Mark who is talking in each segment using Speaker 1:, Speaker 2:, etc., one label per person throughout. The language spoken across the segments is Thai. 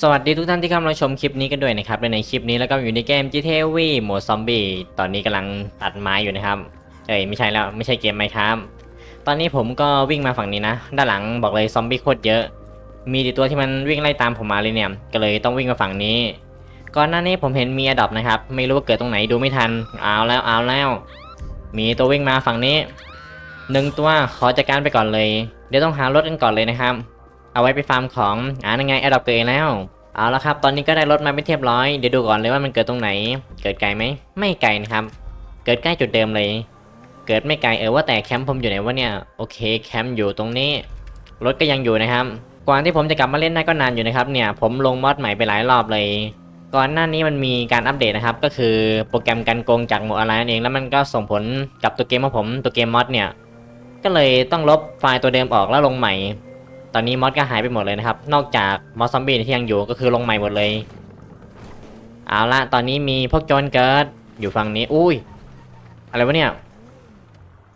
Speaker 1: สวัสดีทุกท่านที่เข้ามาชมคลิปนี้กันด้วยนะครับในคลิปนี้แล้วก็อยู่ในเกม GTA V โหมดซอมบี้ตอนนี้กำลังตัดไม้อยู่นะครับเอ้ยไม่ใช่แล้วไม่ใช่เกมไหมครับตอนนี้ผมก็วิ่งมาฝั่งนี้นะ ด้านหลังบอกเลยซอมบี้โคตรเยอะ มีต่ตัวที่มันวิ่งไล่ตามผมมาเลยเนี่ยก็เลยต้องวิ่งมาฝั่งนี้ ก่อนหน้านี้ผมเห็นมีอดอปนะครับ ไม่รู้ว่าเกิดตรงไหนดูไม่ทันเอาแล้วเอาแล้ว มีตัววิ่งมาฝั่งนี้หนึ่งตัวขอจัดการไปก่อนเลย เดี๋ยวต้องหารถกันก่อนเลยนะครับ เอาไว้ไปฟาร์มของอ่านังไงแอดดอปเกิดแล้วเอาละครับตอนนี้ก็ได้รถมาเป็นเรียบร้อยเดี๋ยวดูก่อนเลยว่ามันเกิดตรงไหน เกิดไกลไหมไม่ไกลนะครับ เกิดใกล้จุดเดิมเลย เกิดไม่ไกลเออว่าแต่แคมป์ผมอยู่ไหนวะเนี่ยโอเคแคมป์อยู่ตรงนี้ รถก็ยังอยู่นะครับกว่าที่ผมจะกลับมาเล่นได้ก็นานอยู่นะครับเนี่ยผมลงมอดใหม่ไปหลายรอบเลย ก่อนหน้านี้มันมีการอัปเดตนะครับ ก็คือโปรแกรมการโกงจากโหมดอะไรนั่นเอง แล้วมันก็ส่งผลกับตัวเกมของผมตัวเกมมอดเนี่ยก็เลยต้องลบไฟล์ตัวเดิมออกแล้วลงใหม่ ตอนนี้มอดก็หายไปหมดเลยนะครับ นอกจากมอสซอมบี้ที่ยังอยู่ก็คือลงใหม่หมดเลย เอาละตอนนี้มีพวกโจรเกิดอยู่ฝั่งนี้ อุ้ย อะไรวะเนี่ย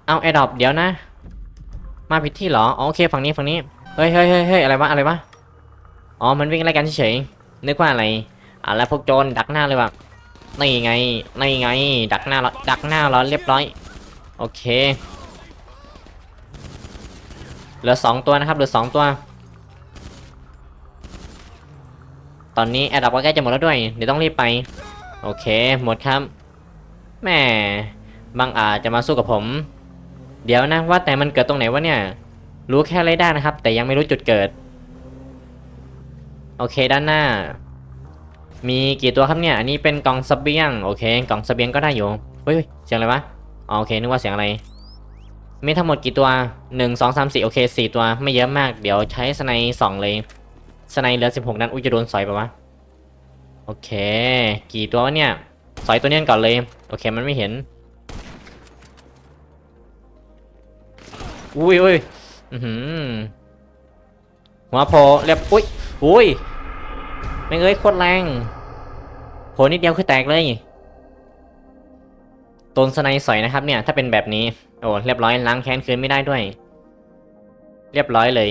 Speaker 1: เอาแอดดอปเดี๋ยวนะ มาผิดที่เหรอโอเคฝั่งนี้ฝั่งนี้เฮ้ยเฮ้ยเฮ้ยเฮ้ยอะไรวะอะไรวะ อ๋อ มันวิ่งไล่กันเฉยๆนึกว่าอะไรเอาละพวกโจรดักหน้าเลยว่ะนี่ไงนี่ไง ดักหน้าเราดักหน้าเราเรียบร้อย โอเค เหลือสองตัวนะครับเหลือสองตัว ตอนนี้แอดดับก็ใกล้จะหมดแล้วด้วย เดี๋ยวต้องรีบไป โอเค หมดครับแม่บางอาจจะมาสู้กับผม เดี๋ยวนะว่าแต่มันเกิดตรงไหนวะเนี่ย รู้แค่ไรได้นะครับ แต่ยังไม่รู้จุดเกิด โอเคด้านหน้า มีกี่ตัวครับเนี่ย อันนี้เป็นกล่องเสเบียง โอเค กล่องเสเบียงก็ได้อยู่ เฮ้ยเสียงอะไรวะ โอเคนึกว่าเสียงอะไร มีทั้งหมดกี่ตัวหนึ่งสองสามสี่โอเคสี่ตัว ไม่เยอะมาก เดี๋ยวใช้สไนสองเลย สไนเหลือสิบหกนัดอุ้ยจะโดนสอยปะวะ โอเค กี่ตัววะเนี่ย สอยตัวเนี้ยก่อนเลย โอเคมันไม่เห็น อุ้ยอุ้ยอือหือหัวโผล่เรียบอุ้ยอุ้ยไม่เอ้ยโคตรแรงโผล่นิดเดียวคือแตกเลย ดนสไนสอยนะครับเนี่ยถ้าเป็นแบบนี้โอ้เรียบร้อยล้างแค้นคืนไม่ได้ด้วย เรียบร้อยเลย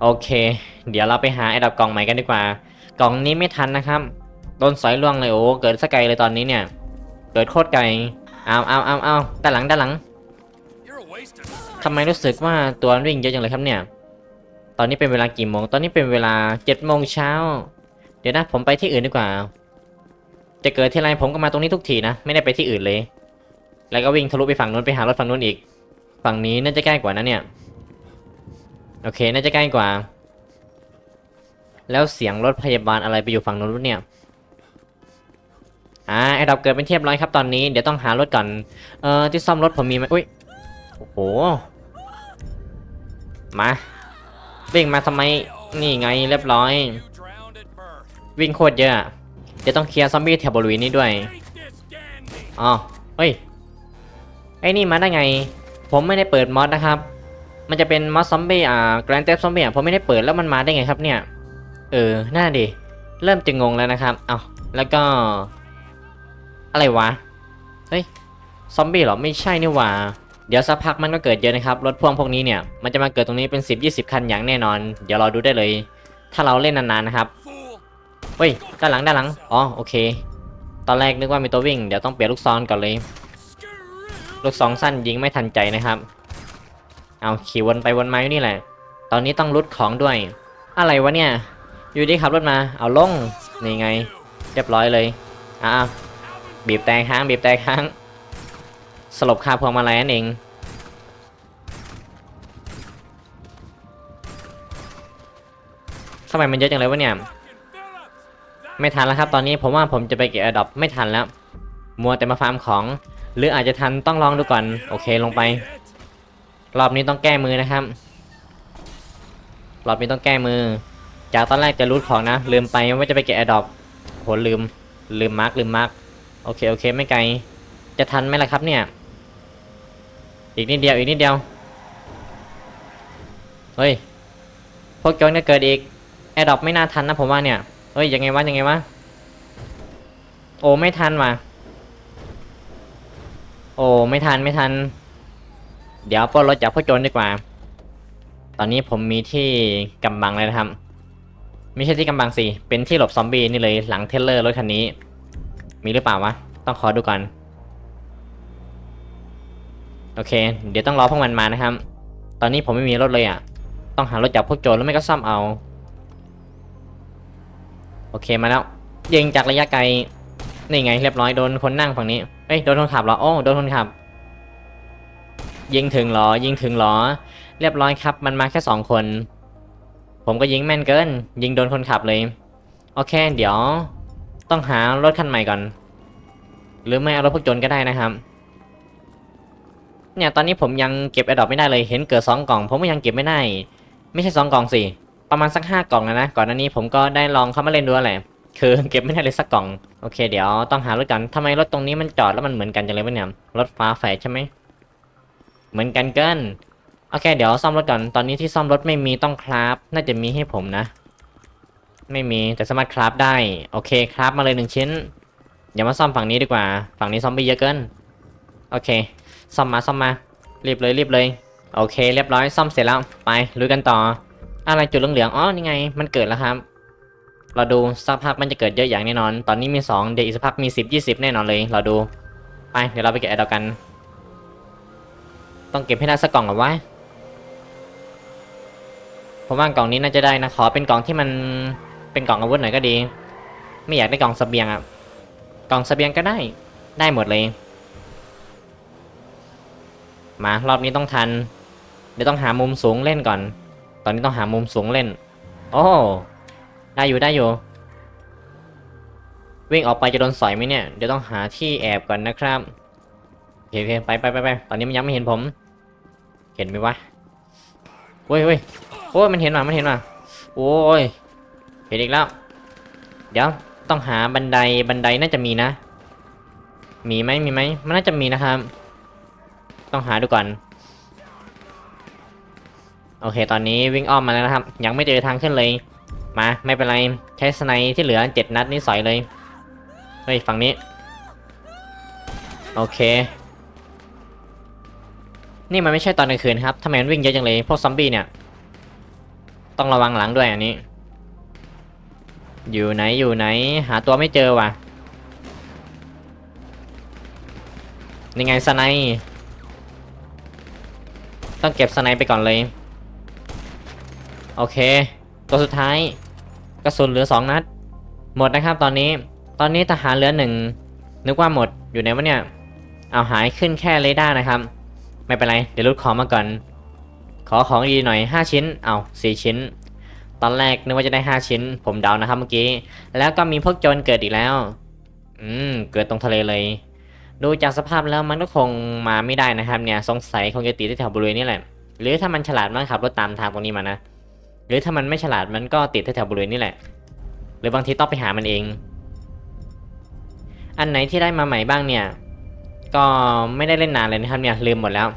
Speaker 1: โอเค เดี๋ยวเราไปหาไอ้ดอกกล่องใหม่กันดีกว่า กล่องนี้ไม่ทันนะครับโดนสอยล่วงเลยโอ้เกิดสกไกลเลยตอนนี้เนี่ย เกิดโคตรไกลเอาเอาเอาเอาด้านหลังด้านหลังทำไมรู้สึกว่าตัววิ่งเยอะจังเลยครับเนี่ย ตอนนี้เป็นเวลากี่โมง ตอนนี้เป็นเวลาเจ็ดโมงเช้า เดี๋ยวนะผมไปที่อื่นดีกว่า จะเกิดที่ไรผมก็มาตรงนี้ทุกทีนะ ไม่ได้ไปที่อื่นเลย แล้วก็วิ่งทะลุไปฝั่งนู้นไปหารถฝั่งนู้นอีก ฝั่งนี้น่าจะใกล้กว่านะเนี่ย โอเค น่าจะใกล้กว่า แล้วเสียงรถพยาบาลอะไรไปอยู่ฝั่งนู้นเนี่ย อ่าไอ้ดับเกิดเป็นเทียบร้อยครับตอนนี้ เดี๋ยวต้องหารถก่อน เอ่อที่ซ่อมรถผมมีไหมอุ้ย โอ้โห มาวิ่งมาทำไม นี่ไงเรียบร้อย วิ่งโคตรเยอะ อะต้องเคลียร์ซอมบี้แถวบริเวณนี้ด้วยอ๋อเฮ้ย ไอ้นี่มาได้ไง ผมไม่ได้เปิดมอดนะครับ มันจะเป็นมอดซอมบี้อ่าแกรนด์เตฟซอมบี้อะผมไม่ได้เปิดแล้วมันมาได้ไงครับเนี่ย เออ น่าดิเริ่มจะงงแล้วนะครับเอาแล้วก็ อะไรวะ เฮ้ย ซอมบี้เหรอ ไม่ใช่นี่หว่า เดี๋ยวสักพักมันก็เกิดเยอะนะครับ รถพ่วงพวกนี้เนี่ย มันจะมาเกิดตรงนี้เป็น 10-20 คันอย่างแน่นอน เดี๋ยวรอดูได้เลย ถ้าเราเล่นนานๆนะครับ เฮ้ย ด้านหลังด้านหลัง อ๋อ โอเค ตอนแรกนึกว่ามีตัววิ่ง เดี๋ยวต้องเปลี่ยนลูกซองก่อนเลย ลูกซองสั้นยิงไม่ทันใจนะครับ เอาขี่วนไปวนมาอยู่นี่แหละ ตอนนี้ต้องรุดของด้วย อะไรวะเนี่ย อยู่ดีขับรถมา เอาลง นี่ไง เรียบร้อยเลยอ่าว บีบแต่ค้าง บีบแต่ค้าง สลบคาพวงมาลัยนั่นเองทำไมมันเยอะจังเลยวะเนี่ย ไม่ทันแล้วครับ ตอนนี้ผมว่าผมจะไปเก็บอดอปไม่ทันแล้ว มัวแต่มาฟาร์มของ หรืออาจจะทันต้องลองดูก่อน โอเคลงไป รอบนี้ต้องแก้มือนะครับ รอบนี้ต้องแก้มือ จากตอนแรกจะรูทของนะ ลืมไปว่าจะไปเก็บอดอปโหลืม ลืมมาร์กลืมมาร์กโอเคโอเคไม่ไกล จะทันไหมล่ะครับเนี่ย อีกนิดเดียวอีกนิดเดียว เฮ้ยพวกโจรจะเกิดอีกแอดอปไม่น่าทันนะผมว่าเนี่ย เฮ้ยยังไงวะยังไงวะโอ้ไม่ทันว่ะโอ้ไม่ทันไม่ทัน เดี๋ยวปล้นรถจากพวกโจรดีกว่า ตอนนี้ผมมีที่กำบังเลยนะครับ ไม่ใช่ที่กำบังสิเป็นที่หลบซอมบี้นี่เลยหลังเทเลอร์รถคันนี้ มีหรือเปล่าวะต้องขอดูก่อนโอเค เดี๋ยวต้องรอพวกมันมานะครับ ตอนนี้ผมไม่มีรถเลยอะ ต้องหารถจากพวกโจรแล้วไม่ก็ซ่อมเอา โอเคมาแล้ว ยิงจากระยะไกลนี่ไงเรียบร้อยโดนคนนั่งฝั่งนี้เอ้ยโดนคนขับเหรอโอ้โดนคนขับ ยิงถึงเหรอ ยิงถึงเหรอ เรียบร้อยครับ มันมาแค่สองคน ผมก็ยิงแม่นเกิน ยิงโดนคนขับเลยโอเค เดี๋ยว ต้องหารถคันใหม่ก่อน หรือไม่เอารถพวกโจรก็ได้นะครับ เนี่ยตอนนี้ผมยังเก็บแอดดอปไม่ได้เลยเห็นเกิดสองกล่อง ผมก็ยังเก็บไม่ได้ ไม่ใช่สองกล่องสิ ประมาณสักห้ากล่องนะนะก่อนหน้านี้ผมก็ได้ลองเข้ามาเล่นดูแหละคือเก็บไม่ได้เลยสักกล่องโอเค เดี๋ยวต้องหารถกันทำไมรถตรงนี้มันจอดแล้วมันเหมือนกันจังเลยวะเนี่ยรถฟ้าแฝดใช่ไหมเหมือนกันเกินโอเคเดี๋ยวซ่อมรถก่อนตอนนี้ที่ซ่อมรถไม่มีต้องคราฟน่าจะมีให้ผมนะ ไม่มีแต่สามารถคราฟได้โอเคคราฟมาเลยหนึ่งชิ้นอย่ามาซ่อมฝั่งนี้ดีกว่า ฝั่งนี้ซ่อมบี้เยอะเกินโอเคซ่อมมาซ่อมมารีบเลยรีบเลย โอเค เรียบร้อยซ่อมเสร็จแล้วไปลุยกันต่อ อะไรจุดเหลืองๆอ๋อนี่ไง มันเกิดแล้วครับ เราดูสักพักมันจะเกิดเยอะอย่างแน่นอน ตอนนี้มี 2 เดี๋ยวอีกสักพักมี 10 20 แน่นอนเลย เราดู ไป เดี๋ยวเราไปเก็บแอดดอกกัน ต้องเก็บให้ได้สักกล่องก่อนไว้ผมว่ากล่องนี้น่าจะได้นะ ขอเป็นกล่องที่มันเป็นกล่องอาวุธหน่อยก็ดี ไม่อยากได้กล่องสเสบียงอะกล่องสเสบียงก็ได้ ได้หมดเลย มารอบนี้ต้องทัน เดี๋ยวต้องหามุมสูงเล่นก่อน ตอนนี้ต้องหามุมสูงเล่น โอ้ได้อยู่ได้อยู่ วิ่งออกไปจะโดนสอยไหมเนี่ย เดี๋ยวต้องหาที่แอบก่อนนะครับโอเคเคไปไปไปไปตอนนี้มันยังไม่เห็นผม เห็นไหมวะเว้ยเว้ยโอ้ยมันเห็นว่ะมันเห็นว่ะโอ้ยเห็นอีกแล้ว เดี๋ยวต้องหาบันไดบันไดน่าจะมีนะ มีไหมมีไหมมันน่าจะมีนะครับ ต้องหาดูก่อน โอเค ตอนนี้วิ่งอ้อมมาแล้วนะครับ ยังไม่เจอทางขึ้นเลย มาไม่เป็นไร ใช้สไนที่เหลือเจ็ดนัดนี้สอยเลย เฮ้ยฝั่งนี้ โอเค นี่มันไม่ใช่ตอนกลางคืนครับทำไมมันวิ่งเยอะจังเลย พวกซอมบี้เนี่ย ต้องระวังหลังด้วยอันนี้ อยู่ไหนอยู่ไหน หาตัวไม่เจอว่ะนี่ไงสไนต้องเก็บสไนไปก่อนเลย โอเค ตัวสุดท้าย กระสุนเหลือสองนัด หมดนะครับตอนนี้ ตอนนี้ทหารเหลือหนึ่งนึกว่าหมดอยู่ไหนวะเนี่ย เอาหายขึ้นแค่เรดาร์นะครับ ไม่เป็นไร เดี๋ยวรุดของมาก่อน ขอของดีหน่อย 5 ชิ้น เอา4ชิ้น ตอนแรกนึกว่าจะได้ 5 ชิ้น ผมเดานะครับเมื่อกี้ แล้วก็มีพวกโจรเกิดอีกแล้ว อืม เกิดตรงทะเลเลย ดูจากสภาพแล้วมันก็คงมาไม่ได้นะครับเนี่ย สงสัยคงจะติดที่แถวบริเวณนี้แหละ หรือถ้ามันฉลาดมันขับรถตามทางตรงนี้มานะ หรือถ้ามันไม่ฉลาดมันก็ติดแถวๆบริเวณนี้แหละ หรือบางทีต้องไปหามันเอง อันไหนที่ได้มาใหม่บ้างเนี่ย ก็ไม่ได้เล่นนานเลยนะครับเนี่ยลืมหมดแล้ว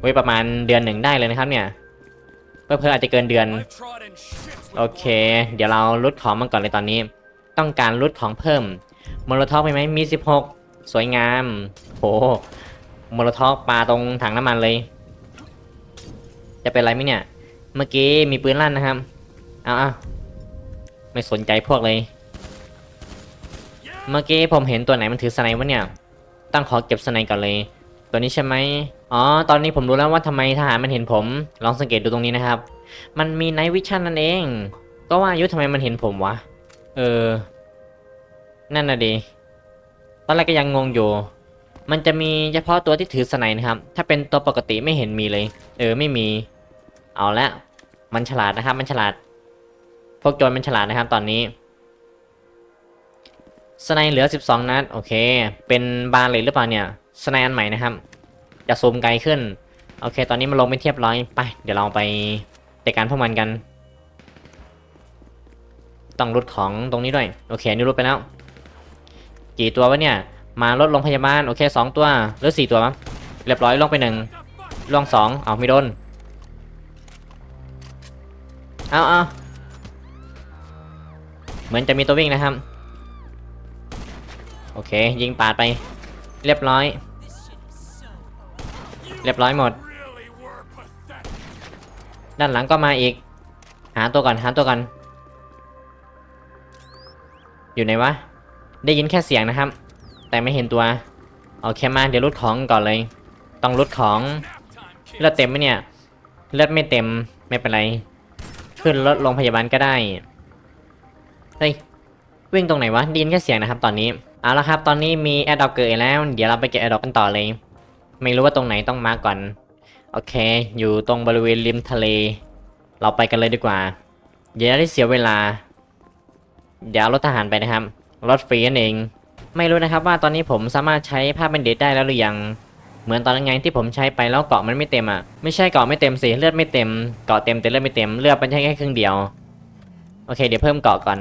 Speaker 1: ไว้ประมาณเดือนหนึ่งได้เลยนะครับเนี่ยเพื่อเพื่ออาจจะเกินเดือน โอเค เดี๋ยวเราลุดของมันก่อนเลยตอนนี้ ต้องการลุดของเพิ่มมโลท็อกมีไหมมี 16 สวยงาม โหโมโลท็อกปลาตรงถังน้ำมันเลย จะเป็นไรไหมเนี่ย เมื่อกี้มีปืนลั่นนะครับเอาเอาไม่สนใจพวกเลย เมื่อกี้ผมเห็นตัวไหนมันถือสไนป์วะเนี่ย ตั้งขอเก็บสไนป์ก่อนเลย ตัวนี้ใช่ไหมอ๋อ ตอนนี้ผมรู้แล้วว่าทำไมทหารมันเห็นผม ลองสังเกตดูตรงนี้นะครับ มันมีไนท์วิชั่นนั่นเอง ก็ว่าอายุทำไมมันเห็นผมวะ เออ นั่นน่ะดี ตอนแรกก็ยังงงอยู่ มันจะมีเฉพาะตัวที่ถือสไนนะครับ ถ้าเป็นตัวปกติไม่เห็นมีเลย เออไม่มี เอาละ มันฉลาดนะครับ มันฉลาด พวกโจรมันฉลาดนะครับ ตอนนี้ สไนเหลือ 12 นัด โอเค เป็นบาร์เลยหรือเปล่าเนี่ย สไนอันใหม่นะครับ จะซูมไกลขึ้น โอเค ตอนนี้มันลงไม่เทียบร้อย ไป เดี๋ยวเราไปจัดการพวกมันกัน ต้องรุดของตรงนี้ด้วย โอเค นี่รุดไปแล้ว กี่ตัววะเนี่ย มารถโรงพยาบาลโอเคสองตัวหรือสี่ตัวมั้งเรียบร้อยลงไปหนึ่งลงสองเอาไม่โดนเอาเอาเหมือนจะมีตัววิ่งนะครับ โอเค ยิงปาดไป เรียบร้อย เรียบร้อยหมด ด้านหลังก็มาอีก หาตัวก่อนหาตัวก่อน อยู่ไหนวะ ได้ยินแค่เสียงนะครับ แต่ไม่เห็นตัวโอเคมาเดี๋ยวรดของก่อนเลย ต้องรดของเลือดเต็มไหมเนี่ยเลือดไม่เต็มไม่เป็นไร ขึ้นรถโรงพยาบาลก็ได้เฮ้ยวิ่งตรงไหนวะดินแค่เสียงนะครับ ตอนนี้เอาละครับ ตอนนี้มีแอดดอกเกิดอีกแล้ว เดี๋ยวเราไปเก็บแอดดอกกันต่อเลย ไม่รู้ว่าตรงไหนต้องมาก่อนโอเค อยู่ตรงบริเวณริมทะเล เราไปกันเลยดีกว่าอย่าได้เสียเวลา เดี๋ยวเอารถทหารไปนะครับ รถฟรีนั่นเอง ไม่รู้นะครับว่าตอนนี้ผมสามารถใช้ผ้าเป็นเดทได้แล้วหรือยังเหมือนตอนนั้นไงที่ผมใช้ไปแล้วเกาะมันไม่เต็มอะไม่ใช่เกาะไม่เต็มสิเลือดไม่เต็มเกาะเต็มแต่เลือดไม่เต็มเลือดมันใช่แค่ครึ่งเดียวโอเค เดี๋ยวเพิ่มเกาะก่อน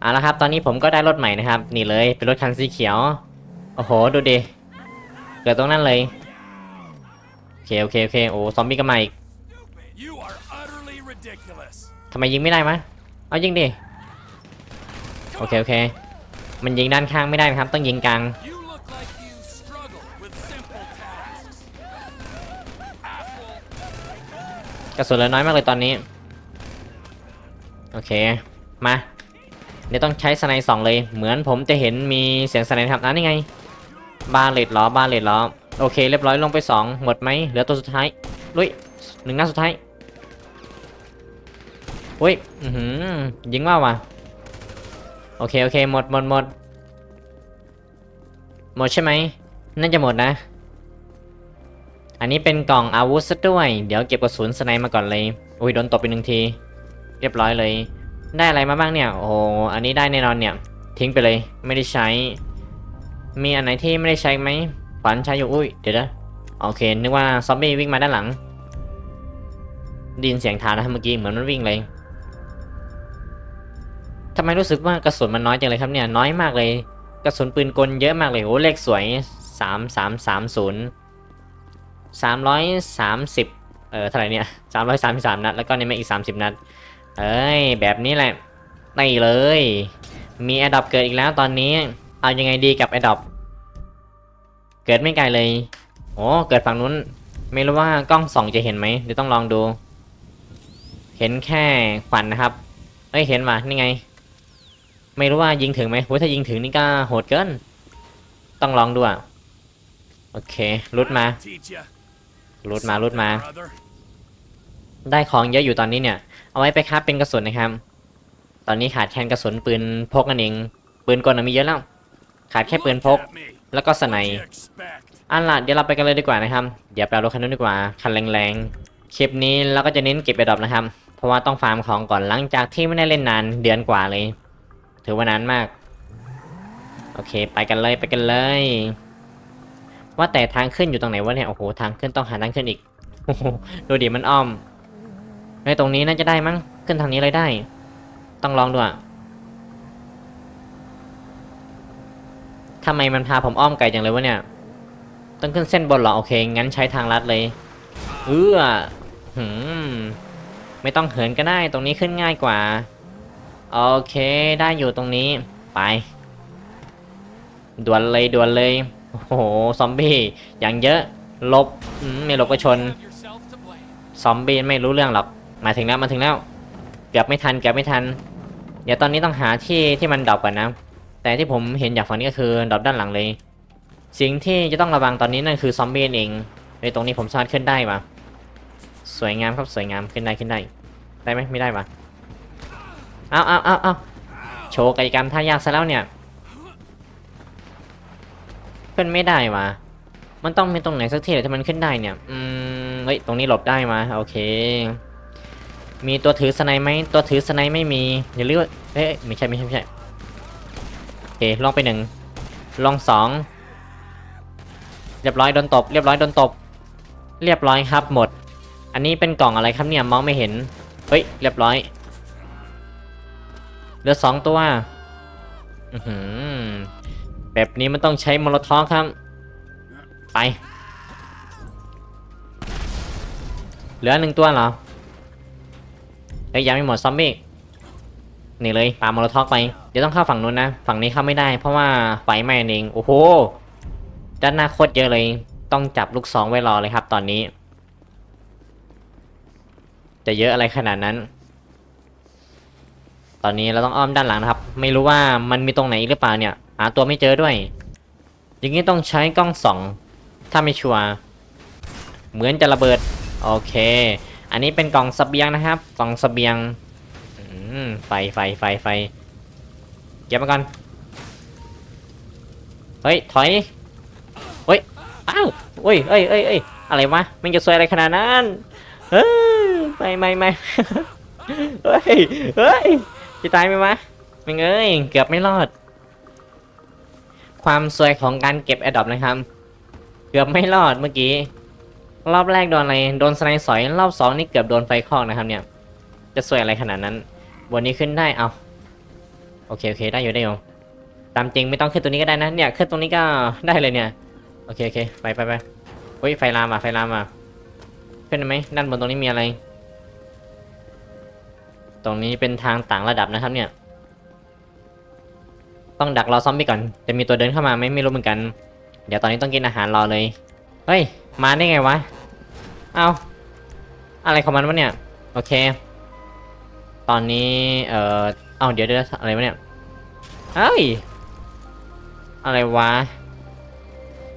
Speaker 1: เอาละครับ ตอนนี้ผมก็ได้รถใหม่นะครับนี่เลยเป็นรถคันสีเขียวโอ้โหดูดิเกิดตรงนั้นเลยโอเคโอเคโอเคโอ้ซอมบี้ก็มาอีกทำไมยิงไม่ได้มะเอายิงดิโอเคโอเค มันยิงด้านข้างไม่ได้นะครับ ต้องยิงกลาง
Speaker 2: You look like you struggle with simple tasks. Asshole.
Speaker 1: กระสุนเหลือน้อยมากเลยตอนนี้ โอเค มาเดี๋ยวต้องใช้สไนด์สองเลย เหมือนผมจะเห็นมีเสียงสไนด์ครับอะนี่ไง บาเลตล้อบาเลตล้อโอเค เรียบร้อยลงไปสองหมดไหมเหลือตัวสุดท้าย ลุยหนึ่งนัดสุดท้ายอุ้ย อือหือยิงว่าวะ โอเค โอเค หมดหมดหมดหมดใช่ไหมน่าจะหมดนะ อันนี้เป็นกล่องอาวุธซะด้วย เดี๋ยวเก็บกระสุนสไนมาก่อนเลยอุ้ยโดนตบไปหนึ่งที เรียบร้อยเลย ได้อะไรมาบ้างเนี่ย โอ้โห อันนี้ได้แน่นอนเนี่ย ทิ้งไปเลย ไม่ได้ใช้ มีอันไหนที่ไม่ได้ใช้ไหมขวัญใช้อยู่ อุ้ย เดี๋ยวนะ โอเค นึกว่าซอมบี้วิ่งมาด้านหลัง ดินเสียงท้านะเมื่อกี้ เหมือนมันวิ่งเลย ทำไมรู้สึกว่ากระสุนมันน้อยจังเลยครับเนี่ยน้อยมากเลย กระสุนปืนกลเยอะมากเลยโอ้เลขสวยสามสามสามศูนย์สามร้อยสามสิบเออเท่าไหร่เนี่ยสามร้อยสามสิบสามนัดแล้วก็ในแม็กอีกสามสิบนัด เอ้ยแบบนี้แหละนี่เลย มีแอดดอปเกิดอีกแล้วตอนนี้ เอายังไงดีกับแอดดอปเกิดไม่ไกลเลยโอ้เกิดฝั่งนู้น ไม่รู้ว่ากล้องส่องจะเห็นไหมเดี๋ยวต้องลองดู เห็นแค่ควันนะครับเอ้ยเห็นว่ะนี่ไง ไม่รู้ว่ายิงถึงไหมโหถ้ายิงถึงนี่ก็โหดเกิน ต้องลองดูอะ โอเค รุดมา รุดมา รุดมา ได้ของเยอะอยู่ตอนนี้เนี่ย เอาไว้ไปคราฟเป็นกระสุนนะครับ ตอนนี้ขาดแคลนกระสุนปืนพกนั่นเอง ปืนกลน่ะมีเยอะแล้ว ขาดแค่ปืนพก แล้วก็สไน
Speaker 2: น์
Speaker 1: อันละเดี๋ยวเราไปกันเลยดีกว่านะครับ เดี๋ยวไปเอารถคันนู้นดีกว่า คันแรงๆ คลิปนี้เราก็จะเน้นเก็บไปดรอปนะครับ เพราะว่าต้องฟาร์มของก่อนหลังจากที่ไม่ได้เล่นนานเดือนกว่าเลย ถือว่านานมาก โอเค ไปกันเลยไปกันเลย ว่าแต่ทางขึ้นอยู่ตรงไหนวะเนี่ย โอ้โห ทางขึ้นต้องหาทางขึ้นอีก โอ้โห ดูดิมันอ้อมในตรงนี้น่าจะได้มั้ง ขึ้นทางนี้เลยได้ ต้องลองดูอะทำไมมันพาผมอ้อมไกลจังเลยวะเนี่ย ต้องขึ้นเส้นบนหรอ โอเค งั้นใช้ทางลัดเลย เออหืมไม่ต้องเหินก็ได้ ตรงนี้ขึ้นง่ายกว่า โอเคได้อยู่ตรงนี้ไปด่วนเลยด่วนเลยโอ้โหซอมบี้อย่างเยอะลบอืมไม่ลบก็ชนซอมบี้ไม่รู้เรื่องหรอกมาถึงแล้วมาถึงแล้วเกือบไม่ทันเกือบไม่ทัน เดี๋ยวตอนนี้ต้องหาที่ที่มันดรอปก่อนนะ แต่ที่ผมเห็นจากฝั่งนี้ก็คือดรอปด้านหลังเลย สิ่งที่จะต้องระวังตอนนี้นั่นคือซอมบี้เองในตรงนี้ผมสามารถขึ้นได้ปะสวยงามครับสวยงามขึ้นได้ขึ้นได้ ได้ไหมไม่ได้ปะ เอาเอาเอาเอาโชว์กิจกรรมท่ายากซะแล้วเนี่ยขึ้นไม่ได้วะมันต้องมีตรงไหนสักที่ที่มันขึ้นได้เนี่ย อืม เฮ้ย ตรงนี้หลบได้มา โอเค มีตัวถือสไนไหม ตัวถือสไนไม่มี อย่าลืมว่าเอ๊ะไม่ใช่ไม่ใช่ไม่ใช่ โอเค ลองไปหนึ่ง ลองสอง เรียบร้อยโดนตบ เรียบร้อยโดนตบ เรียบร้อยครับหมด อันนี้เป็นกล่องอะไรครับเนี่ย มองไม่เห็น เฮ้ย เรียบร้อย เหลือสองตัวอือหือแบบนี้มันต้องใช้มอลทอครับ ไป เหลือหนึ่งตัวเหรอเอ้ยยังไม่หมดซอมบี้นี่เลยปามโลท็อกไป เดี๋ยวต้องเข้าฝั่งนู้นนะ ฝั่งนี้เข้าไม่ได้ เพราะว่าไฟไหม้เองโอ้โห ด้านหน้าโคตรเยอะเลย ต้องจับลูกสองไว้รอเลยครับ ตอนนี้ จะเยอะอะไรขนาดนั้น ตอนนี้เราต้องอ้อมด้านหลังนะครับ ไม่รู้ว่ามันมีตรงไหนอีกหรือเปล่าเนี่ยหาตัวไม่เจอด้วย อย่างนี้ต้องใช้กล้องสองถ้าไม่ชัวร์เหมือนจะระเบิด โอเค อันนี้เป็นกล่องสเบียงนะครับ กล่องสเบียงไฟไฟไฟไฟเก็บมาก่อนเฮ้ยถอยเฮ้ยอ้าวเฮ้ยเอ้ยเอ้ยเอ้ยอะไรวะมันจะสวยอะไรขนาดนั้นเฮ้ยไม่ไม่ไม่เฮ้ยเฮ้ย จะตายไหมวะไม่เอ้ยเกือบไม่รอด ความสวยของการเก็บแอดดอปนะครับ เกือบไม่รอดเมื่อกี้ รอบแรกโดนอะไร โดนสไนด์สอย รอบสองนี่เกือบโดนไฟคอกนะครับ เนี่ย จะสวยอะไรขนาดนั้นบนนี้ขึ้นได้ เอา โอเคโอเค ได้อยู่ได้อยู่ ตามจริงไม่ต้องขึ้นตัวนี้ก็ได้นะ เนี่ยขึ้นตรงนี้ก็ได้เลยเนี่ย โอเคโอเค ไปไปไปเฮ้ยไฟลามอะไฟลามอะ ขึ้นได้ไหมด้านบนตรงนี้มีอะไร ตรงนี้เป็นทางต่างระดับนะครับเนี่ย ต้องดักรอซอมบี้ก่อน จะมีตัวเดินเข้ามาไหมไม่รู้เหมือนกัน เดี๋ยวตอนนี้ต้องกินอาหารรอเลย เฮ้ย มาได้ไงวะ เอาอะไรของมันวะเนี่ย โอเค ตอนนี้ เอ่อ เอาเดี๋ยวเดี๋ยวอะไรวะเนี่ย เฮ้ย อะไรวะ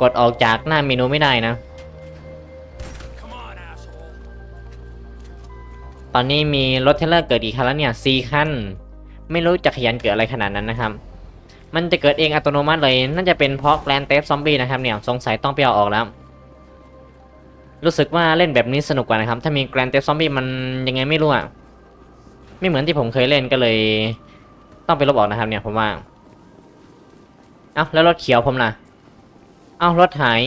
Speaker 1: กดออกจากหน้าเมนูไม่ได้นะ ตอนนี้มีรถเทเลอร์เกิดอีกคันแล้วเนี่ยสี่คัน ไม่รู้จะขยันเกิดอะไรขนาดนั้นนะครับ มันจะเกิดเองอัตโนมัติเลย น่าจะเป็นเพราะแกลนเตฟซอมบี้นะครับเนี่ยสงสัยต้องไปเอาออกแล้ว รู้สึกว่าเล่นแบบนี้สนุกกว่านะครับ ถ้ามีแกลนเตฟซอมบี้มันยังไงไม่รู้อะไม่เหมือนที่ผมเคยเล่นก็เลย ต้องไปลบออกนะครับเนี่ยผมว่า เอ้าแล้วรถเขียวผมล่ะ เอ้ารถหาย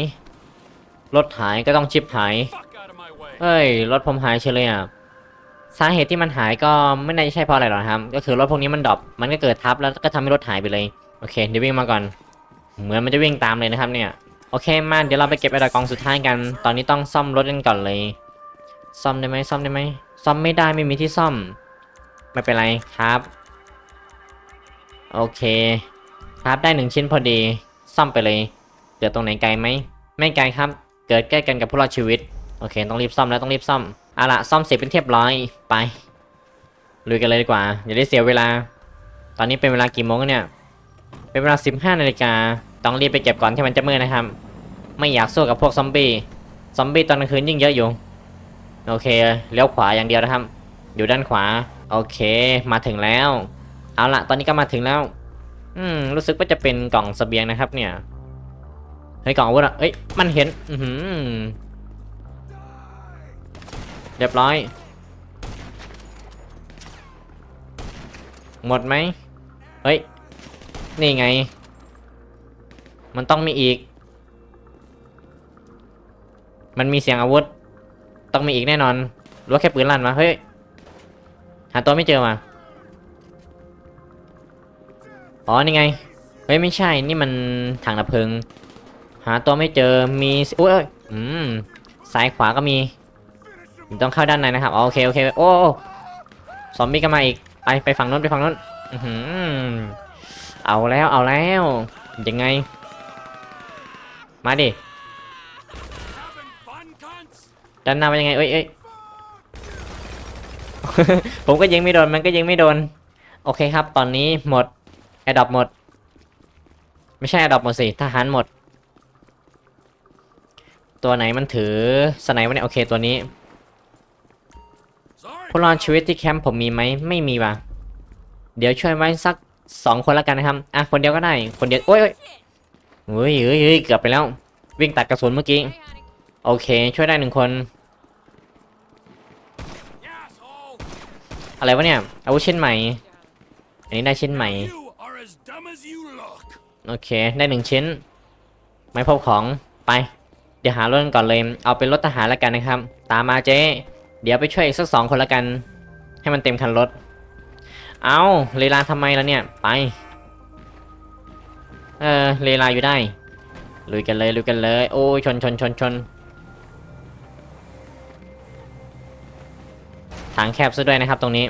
Speaker 1: รถหายก็ต้องชิปหายเฮ้ยรถผมหายเฉยเลยอะ สาเหตุที่มันหายก็ไม่น่าจะใช่เพราะอะไรหรอกครับ ก็คือรถพวกนี้มันดรอปมันก็เกิดทับแล้วก็ทำให้รถหายไปเลย โอเค เดี๋ยววิ่งมาก่อน เหมือนมันจะวิ่งตามเลยนะครับเนี่ย โอเค มาเดี๋ยวเราไปเก็บไอ้ดอกกองสุดท้ายกัน ตอนนี้ต้องซ่อมรถกันก่อนเลย ซ่อมได้ไหมซ่อมได้ไหม ซ่อมไม่ได้ไม่มีที่ซ่อม ไม่เป็นไรครับ โอเค ครับได้หนึ่งชิ้นพอดี ซ่อมไปเลย เกิดตรงไหนไกลไหม ไม่ไกลครับ เกิดใกล้กันกับผู้รอดชีวิต โอเค ต้องรีบซ่อมแล้วต้องรีบซ่อม เอาละซ่อมเสร็จเป็นเรียบร้อยไปลุยกันเลยดีกว่า อย่าได้เสียเวลา ตอนนี้เป็นเวลากี่โมงเนี่ย เป็นเวลา 15นาฬิกาต้องรีบไปเก็บก่อนที่มันจะมืดนะครับ ไม่อยากสู้กับพวกซอมบี้ซอมบี้ตอนกลางคืนยิ่งเยอะอยู่โอเคเลี้ยวขวาอย่างเดียวนะครับ อยู่ด้านขวา โอเค มาถึงแล้ว เอาละตอนนี้ก็มาถึงแล้ว อืม รู้สึกว่าจะเป็นกล่องเสบียงนะครับ เนี่ยเฮ้ยกล่องอาวุธอะเอ้ยมันเห็น อื เรียบร้อย หมดไหมเฮ้ย นี่ไง มันต้องมีอีก มันมีเสียงอาวุธ ต้องมีอีกแน่นอนรือว่าแค่ปืนลั่นวะเฮ้ย หาตัวไม่เจอมา อ๋อ นี่ไง เฮ้ย ไม่ใช่ นี่มันถังดับเพลิง หาตัวไม่เจอ มีอ้ยเอ้ยอืม ซ้ายขวาก็มี ต้องเข้าด้านในนะครับโอเคโอเคโอ้โอ้ซอมบี้ก็มาอีกไปไปฝั่งนู้นไปฝั่งนู้นเอาแล้วเอาแล้วยังไง มาดิด้านหน้าเป็นยังไงเอ้ยเอ้ยผมก็ยิงไม่โดนมันก็ยิงไม่โดน โอเคครับ ตอนนี้หมดแอดดอปหมด ไม่ใช่แอดดอปหมดสิทหารหมด ตัวไหนมันถือสไนป์วะเนี่ยโอเคตัวนี้ ผู้รอดชีวิตที่แคมป์ผมมีไหมไม่มีว่ะเดี๋ยวช่วยไว้สักสองคนแล้วกันนะครับอะคนเดียวก็ได้คนเดียวโอ้ยโอ้ยเฮ้ยเฮ้ยเกือบไปแล้ว วิ่งตัดกระสุนเมื่อกี้โอเค ช่วยได้หนึ่งคนอะไรวะเนี่ยอาวุธชิ้นใหม่ อันนี้ได้ชิ้นใหม่ โอเค ได้หนึ่งชิ้น ไม่พบของ ไป เดี๋ยวหารถกันก่อนเลย เอาเป็นรถทหารแล้วกันนะครับ ตามมาเจ๊ เดี๋ยวไปช่วยอีกสักสองคนล้วกัน ให้มันเต็มคันรถ เอาเลลาทำไมแล้วเนี่ย ไป เออเลลาอยู่ได้ ลุยกันเลยลุยกันเลย โอ้ยชนชนชนชนทางแคบซะด้วยนะครับตรงนี้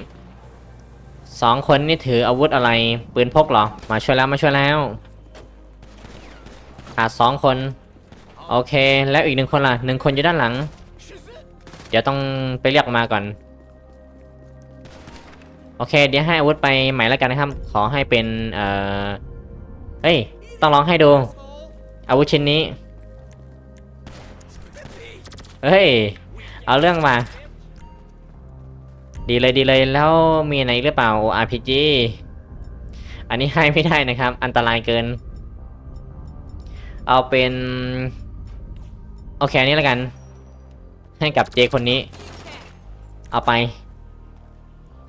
Speaker 1: สองคนนี่ถืออาวุธอะไร ปืนพกเหรอ มาช่วยแล้วมาช่วยแล้วขาดสองคน โอเค แล้วอีกหนึ่งคนล่ะหนึ่งคนอยู่ด้านหลัง เดี๋ยวต้องไปเรียกมาก่อน โอเค เดี๋ยวให้อาวุธไปใหม่แล้วกันนะครับ ขอให้เป็นเอ่อเฮ้ย ต้องลองให้ดู อาวุธชิ้นนี้ เฮ้ย เอาเรื่องมา ดีเลยดีเลยแล้วมีอะไรอีกหรือเปล่า RPG อันนี้ให้ไม่ได้นะครับ อันตรายเกิน เอาเป็น โอเค อันนี้แล้วกัน ให้กับเจคนนี้ เอาไป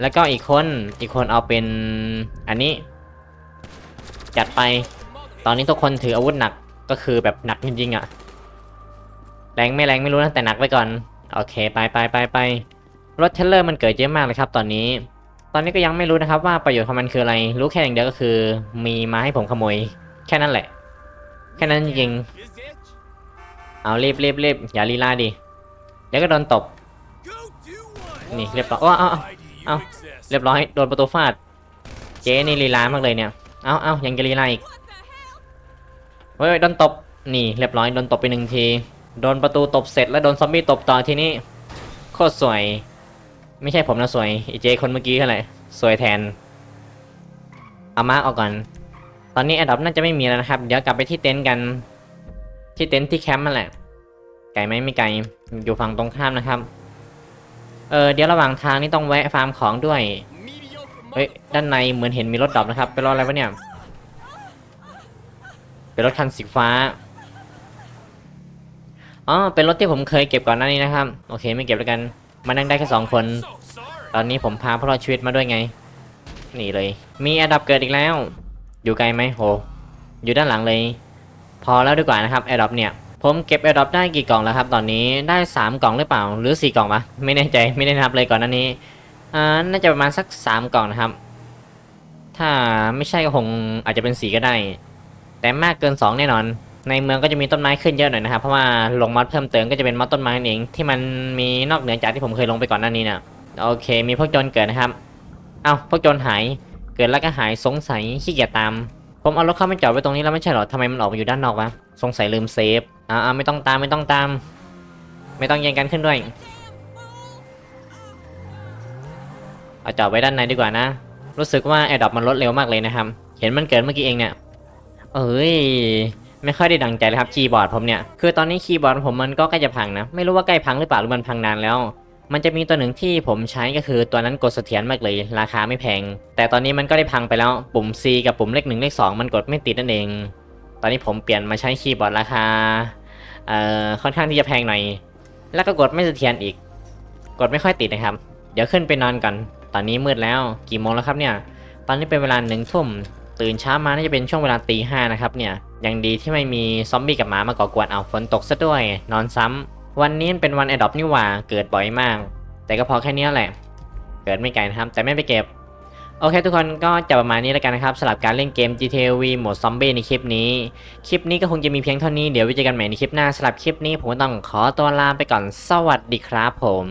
Speaker 1: แล้วก็อีกคนอีกคนเอาเป็นอันนี้ จัดไป ตอนนี้ทุกคนถืออาวุธหนักก็คือแบบหนักจริงๆอะแรงไม่แรงไม่รู้นะแต่หนักไว้ก่อน โอเคไปไปไปไปรถเทเลอร์มันเกิดเยอะมากเลยครับ ตอนนี้ ตอนนี้ก็ยังไม่รู้นะครับว่าประโยชน์ของมันคืออะไร รู้แค่อย่างเดียวก็คือ มีมาให้ผมขโมย แค่นั้นแหละ แค่นั้นจริง เอารีบรีบรีบอย่าลีลาดิ เดี๋ยวก็โดนตบ นี่เรียบร้อยอ้าวอ้าว
Speaker 2: Why do you
Speaker 1: Ow.
Speaker 2: exist?
Speaker 1: เรียบร้อยโดนประตูฟาด เจ๊นี่ลีลามากเลยเนี่ย เอาเอายังจะลีลาอีก เฮ้ยโดนตบ นี่เรียบร้อยโดนตบไปหนึ่งที โดนประตูตบเสร็จแล้วโดนซอมบี้ตบต่อทีนี้ โคตรสวย ไม่ใช่ผมนะสวยไอเจคนเมื่อกี้เท่าไหร่สวยแทน เอามาออกก่อน ตอนนี้แอดดับน่าจะไม่มีแล้วนะครับ เดี๋ยวกลับไปที่เต็นท์กัน ที่เต็นท์ที่แคมป์นั่นแหละ ไกลไหมไม่ไกล อยู่ฝั่งตรงข้ามนะครับ เออเดี๋ยวระหว่างทางนี่ต้องแวะฟาร์มของด้วย เฮ้ยด้านในเหมือนเห็นมีรถดรอปนะครับเป็นรถอะไรวะเนี่ย เป็นรถคันสีฟ้า อ๋อเป็นรถที่ผมเคยเก็บก่อนหน้านี้นะครับ โอเคไม่เก็บแล้วกันมานั่งได้แค่สองคน ตอนนี้ผมพาผู้รอดชีวิตมาด้วยไง นี่เลย มีอันดับเกิดอีกแล้ว อยู่ไกลไหมโห อยู่ด้านหลังเลย พอแล้วดีกว่านะครับแอดดอปเนี่ย ผมเก็บแอดดอปได้กี่กล่องแล้วครับ ตอนนี้ได้ 3 กล่องหรือเปล่า หรือ 4 กล่องปะไม่แน่ใจไม่ได้นับเลยก่อนหน้านี้อ่าน่าจะประมาณสัก 3 กล่องนะครับ ถ้าไม่ใช่ก็คงอาจจะเป็นสีก็ได้ แต่มากเกิน 2 แน่นอน ในเมืองก็จะมีต้นไม้ขึ้นเยอะหน่อยนะครับ เพราะว่าลงมอดเพิ่มเติมก็จะเป็นมอดต้นไม้นั่นเองที่มันมีนอกเหนือจากที่ผมเคยลงไปก่อนหน้านี้นะโอเค มีพวกโจรเกิดนะครับ เอ้าพวกโจรหายเกิดแล้วก็หายสงสัยขี้เกียจตาม ผมเอารถเข้ามาจอดไว้ตรงนี้แล้วไม่ใช่เหรอทำไมมันออกมาอยู่ด้านนอกวะสงสัยลืมเซฟอ่าไม่ต้องตามไม่ต้องตาม ไม่ต้องแย่งกันขึ้นด้วยเอาจอดไว้ด้านในดีกว่านะ รู้สึกว่าแอร์ดรอปมันลดเร็วมากเลยนะครับ เห็นมันเกิดเมื่อกี้เองเนี่ยเอ้ยไม่ค่อยได้ดังใจเลยครับคีย์บอร์ดผมเนี่ย คือตอนนี้คีย์บอร์ดผมมันก็ใกล้จะพังนะ ไม่รู้ว่าใกล้พังหรือเปล่าหรือมันพังนานแล้ว มันจะมีตัวหนึ่งที่ผมใช้ก็คือตัวนั้นกดเสถียรมากเลย ราคาไม่แพง แต่ตอนนี้มันก็ได้พังไปแล้วปุ่ม C กับปุ่มเลขหนึ่งเลขสองมันกดไม่ติดนั่นเอง ตอนนี้ผมเปลี่ยนมาใช้คีย์บอร์ดราคาเอ่อค่อนข้างที่จะแพงหน่อย แล้วก็กดไม่เสถียรอีก กดไม่ค่อยติดนะครับ เดี๋ยวขึ้นไปนอนก่อน ตอนนี้มืดแล้วกี่โมงแล้วครับเนี่ย ตอนนี้เป็นเวลาหนึ่งทุ่มตื่นเช้ามาน่าจะเป็นช่วงเวลาตีห้านะครับเนี่ยยังดีที่ไม่มีซอมบี้กับหมามาก่อกวนเอาฝนตกซะด้วย นอนซ้ำ วันนี้เป็นวันแอดดอปนี่หว่า เกิดบ่อยมาก แต่ก็พอแค่นี้แหละ เกิดไม่ไกลนะครับ แต่ไม่ไปเก็บ โอเคทุกคนก็จะประมาณนี้แล้วกันนะครับสำหรับการเล่นเกม GTA V โหมดซอมบี้ในคลิปนี้ คลิปนี้ก็คงจะมีเพียงเท่านี้ เดี๋ยวไว้เจอกันใหม่ในคลิปหน้าสำหรับคลิปนี้ผมก็ต้องขอตัวลาไปก่อน สวัสดีครับผม